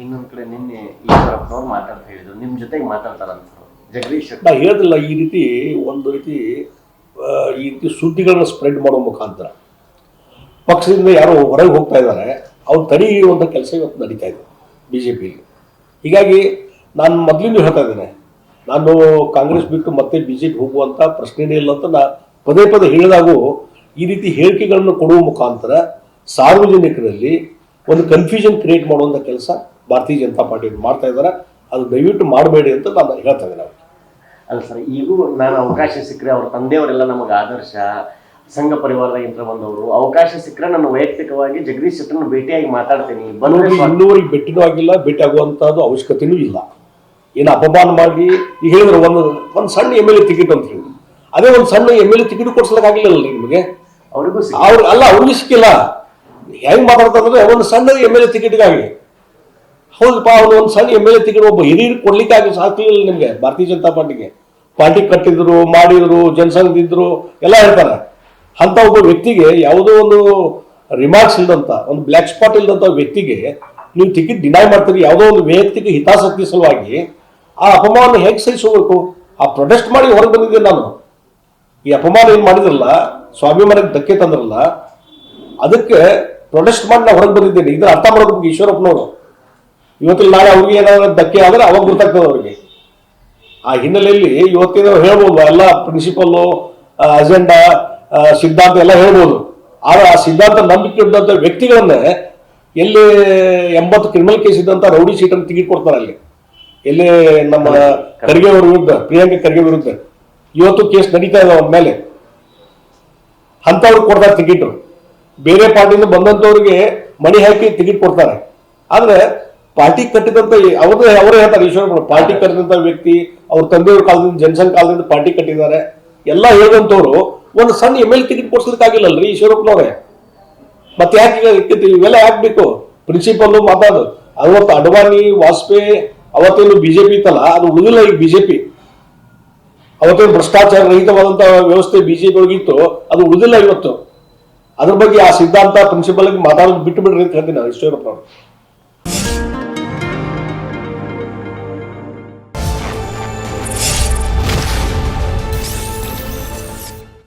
ಇನ್ನೊಂದ್ ಕಡೆ ನಿನ್ನೆ ಮಾತಾಡ್ತಾ ಹೇಳಿದ್ರು ನಿಮ್ ಜೊತೆಗೆ ಮಾತಾಡ್ತಾರಂತ ಜಗದೀಶ್ ನಾ ಹೇಳೋದಿಲ್ಲ ಈ ರೀತಿ ಒಂದು ರೀತಿ ಈ ರೀತಿ ಸುದ್ದಿಗಳನ್ನ ಸ್ಪ್ರೆಡ್ ಮಾಡೋ ಮುಖಾಂತರ. ಪಕ್ಷದಿಂದ ಯಾರೋ ಹೊರಗೆ ಹೋಗ್ತಾ ಇದ್ದಾರೆ ಅವ್ರು ತಡಿ ಹಿಡಿಯುವಂಥ ಕೆಲಸ ಇವತ್ತು ನಡೀತಾ ಇದೆ ಬಿ ಹೀಗಾಗಿ ನಾನು ಮೊದಲಿಂದ ಹೇಳ್ತಾ ಇದ್ದೇನೆ, ನಾನು ಕಾಂಗ್ರೆಸ್ ಬಿಟ್ಟು ಮತ್ತೆ ಬಿ ಜೆ ಪಿ ಪ್ರಶ್ನೆನೇ ಇಲ್ಲ ಅಂತ ನಾ ಪದೇ ಪದೇ ಹೇಳಿದಾಗೂ ಈ ರೀತಿ ಹೇಳಿಕೆಗಳನ್ನು ಕೊಡುವ ಮುಖಾಂತರ ಸಾರ್ವಜನಿಕರಲ್ಲಿ ಒಂದು ಕನ್ಫ್ಯೂಷನ್ ಕ್ರಿಯೇಟ್ ಮಾಡುವಂಥ ಕೆಲಸ ಭಾರತೀಯ ಜನತಾ ಪಾರ್ಟಿ ಮಾಡ್ತಾ ಇದ್ದಾರೆ. ಅದು ದಯವಿಟ್ಟು ಮಾಡಬೇಡಿ ಅಂತ ನಾನು ಹೇಳ್ತಾ ಇದ್ದೇನೆ. ಅಲ್ಲ ಸರ್ ಈಗೂ ನಾನು ಅವಕಾಶ ಸಿಕ್ಕರೆ ಅವ್ರ ತಂದೆಯವರೆಲ್ಲ ನಮಗೆ ಆದರ್ಶ ಸಂಘ ಪರಿವಾರದಾಗಿಂತ ಬಂದವರು ಅವಕಾಶ ಸಿಕ್ಕರೆ ನಾನು ವೈಯಕ್ತಿಕವಾಗಿ ಜಗದೀಶ್ ಶೆಟ್ಟರ್ನ ಭೇಟಿಯಾಗಿ ಮಾತಾಡ್ತೀನಿ. ಇನ್ನೂರಿಗೆ ಭೇಟಿನೂ ಆಗಿಲ್ಲ ಭೇಟಿ ಆಗುವಂಥದ್ದು ಅವಶ್ಯಕತೆಯೂ ಇಲ್ಲ. ಏನು ಅಪಮಾನ ಮಾಡಿ ಈಗ ಹೇಳಿದ್ರೆ ಒಂದು ಒಂದು ಸಣ್ಣ ಎಂ ಎಲ್ ಎ ಟಿಕೆಟ್ ಅಂತ ಹೇಳಿ ಅದೇ ಒಂದು ಸಣ್ಣ ಎಂ ಎಲ್ ಎ ಟಿಕೆಟ್ ಕೊಡ್ಸ್ಲಿಕ್ಕಾಗಿಲ್ಲ ನಿಮಗೆ? ಅವ್ರಿಗೂ ಅವ್ರು ಅಲ್ಲ ಅವ್ರಿಗೂ ಸಿಕ್ಕಿಲ್ಲ. ಹೆಂಗ್ ಮಾತಾಡ್ತಾರೆ ಒಂದು ಸಣ್ಣ ಎಂ ಎಲ್ ಎ ಟಿಕೆಟ್ಗಾಗಿ ಹೌದಪ್ಪ ಅವನು ಒಂದು ಸಣ್ಣ ಎಂ ಎಲ್ ಎ ಟಿಕೆಟ್ ಒಬ್ಬ ಹಿರಿಯರು ಕೊಡ್ಲಿಕ್ಕಾಗಿ ಸಾಕಲಿಲ್ಲ ನಿಮಗೆ, ಭಾರತೀಯ ಜನತಾ ಪಾರ್ಟಿಗೆ. ಪಾರ್ಟಿ ಕಟ್ಟಿದ್ರು, ಮಾಡಿದ್ರು ಜನಸಂಘದಿದ್ರು ಎಲ್ಲ ಹೇಳ್ತಾರೆ. ಅಂತ ಒಬ್ಬ ವ್ಯಕ್ತಿಗೆ ಯಾವುದೋ ಒಂದು ರಿಮಾರ್ಕ್ಸ್ ಇಲ್ದಂತ, ಒಂದು ಬ್ಲ್ಯಾಕ್ ಸ್ಪಾಟ್ ಇಲ್ದಂತ ವ್ಯಕ್ತಿಗೆ ನೀವು ಟಿಕೆಟ್ ಡಿನೈ ಮಾಡ್ತೀರಿ, ಯಾವುದೋ ಒಂದು ವೈಯಕ್ತಿಕ ಹಿತಾಸಕ್ತಿ ಸಲುವಾಗಿ ಆ ಅಪಮಾನ ಹೇಗೆ ಸಹಿಸಬೇಕು ಆ ಪ್ರೊಟೆಸ್ಟ್ ಮಾಡಿ ಹೊರಗೆ ಬಂದಿದ್ದೆ ನಾನು. ಈ ಅಪಮಾನ ಏನು ಮಾಡಿದ್ರಲ್ಲ, ಸ್ವಾಭಿಮಾನಕ್ಕೆ ಧಕ್ಕೆ ತಂದ್ರಲ್ಲ, ಅದಕ್ಕೆ ಪ್ರೊಟೆಸ್ಟ್ ಮಾಡಿ ನಾವು ಹೊರಗೆ ಬಂದಿದ್ದೇನೆ. ಇದ್ರ ಅರ್ಥ ಮಾಡ್ಬೇಕು ಈಶ್ವರಪ್ಪನವರು. ಇವತ್ತಿನ ನಾಳೆ ಅವ್ರಿಗೆ ಏನಾದ್ರು ಧಕ್ಕೆ ಆದ್ರೆ ಅವಾಗ ಗೊತ್ತಾಗ್ತದೆ ಅವ್ರಿಗೆ. ಆ ಹಿನ್ನೆಲೆಯಲ್ಲಿ ಇವತ್ತಿನ ಹೇಳ್ಬೋದು ಎಲ್ಲ ಪ್ರಿನ್ಸಿಪಲ್ಲು ಅಜೆಂಡಾ ಸಿದ್ಧಾಂತ ಎಲ್ಲ ಹೇಳ್ಬೋದು. ಆದ್ರೆ ಆ ಸಿದ್ಧಾಂತ ನಂಬಿಕೆ ಇದ್ದಂಥ ವ್ಯಕ್ತಿಗಳನ್ನೇ ಎಲ್ಲಿ ಎಂಬತ್ತು ಕ್ರಿಮಿನಲ್ ಕೇಸ್ ಇದ್ದಂಥ ರೌಡಿ ಸೀಟನ್ನು ತೆಗೆದು ಕೊಡ್ತಾರೆ ಅಲ್ಲಿ. ಎಲ್ಲಿ ನಮ್ಮ ಖರ್ಗೆ ಅವ್ರ ವಿರುದ್ಧ ಪ್ರಿಯಾಂಕ ಖರ್ಗೆ ವಿರುದ್ಧ. ಇವತ್ತು ಕೇಸ್ ನಡೀತಾ ಇದೆ ಅವ್ರ ಮೇಲೆ. ಅಂಥವ್ರಿಗೆ ಕೊಡ್ತಾರೆ ಟಿಕೆಟ್ ಬೇರೆ ಪಾರ್ಟಿಯಿಂದ ಬಂದಂಥವ್ರಿಗೆ ಮಣಿ ಹಾಕಿ ಟಿಕೆಟ್ ಕೊಡ್ತಾರೆ. ಆದ್ರೆ ಪಾರ್ಟಿ ಕಟ್ಟಿದಂತ ಅವ್ರದ್ದು ಅವರೇ ಹೇಳ್ತಾರೆ ಈಶ್ವರ ಪಾರ್ಟಿ ಕಟ್ಟಿದಂತ ವ್ಯಕ್ತಿ ಅವ್ರ ತಂದೆಯವ್ರ ಕಾಲದಿಂದ ಜನಸಂಘ ಕಾಲದಿಂದ ಪಾರ್ಟಿ ಕಟ್ಟಿದ್ದಾರೆ. ಎಲ್ಲ ಹೇಳಿದಂಥವ್ರು ಒಂದು ಸಣ್ಣ ಎಂ ಎಲ್ ಟಿಕೆಟ್ ಕೊಡ್ಸೋದಕ್ಕಾಗಿಲ್ಲಲ್ರಿ ಈಶ್ವರಪ್ಪನವ್ರೆ ಮತ್ತೆ ಯಾಕೆ? ಇವೆಲ್ಲ ಹಾಕ್ಬೇಕು ಬೇಕು? ಪ್ರಿನ್ಸಿಪಲ್ ಮಾತಾಡು ಅವತ್ತು ಅಡ್ವಾನಿ ವಾಜಪೇಯಿ ಅವತ್ತೇನು ಬಿಜೆಪಿ ಇತ್ತಲ್ಲ ಅದು ಉಳಿದಿಲ್ಲ ಈಗ ಬಿಜೆಪಿ ಅವತ್ತೇನು ಭ್ರಷ್ಟಾಚಾರ ರಹಿತವಾದಂತಹ ವ್ಯವಸ್ಥೆ ಬಿಜೆಪಿ ಒಳಗಿತ್ತು ಅದು ಉಳಿದಿಲ್ಲ ಇವತ್ತು. ಅದ್ರ ಬಗ್ಗೆ ಆ ಸಿದ್ಧಾಂತ ಪ್ರಿನ್ಸಿಪಲ್ ಮಾತಾಡೋದು ಬಿಟ್ಟು ಬಿಡ್ರಿ ಅಂತ ಹೇಳ್ತೀನಿ ನಾನು. ಈಶ್ವರಪ್ಪ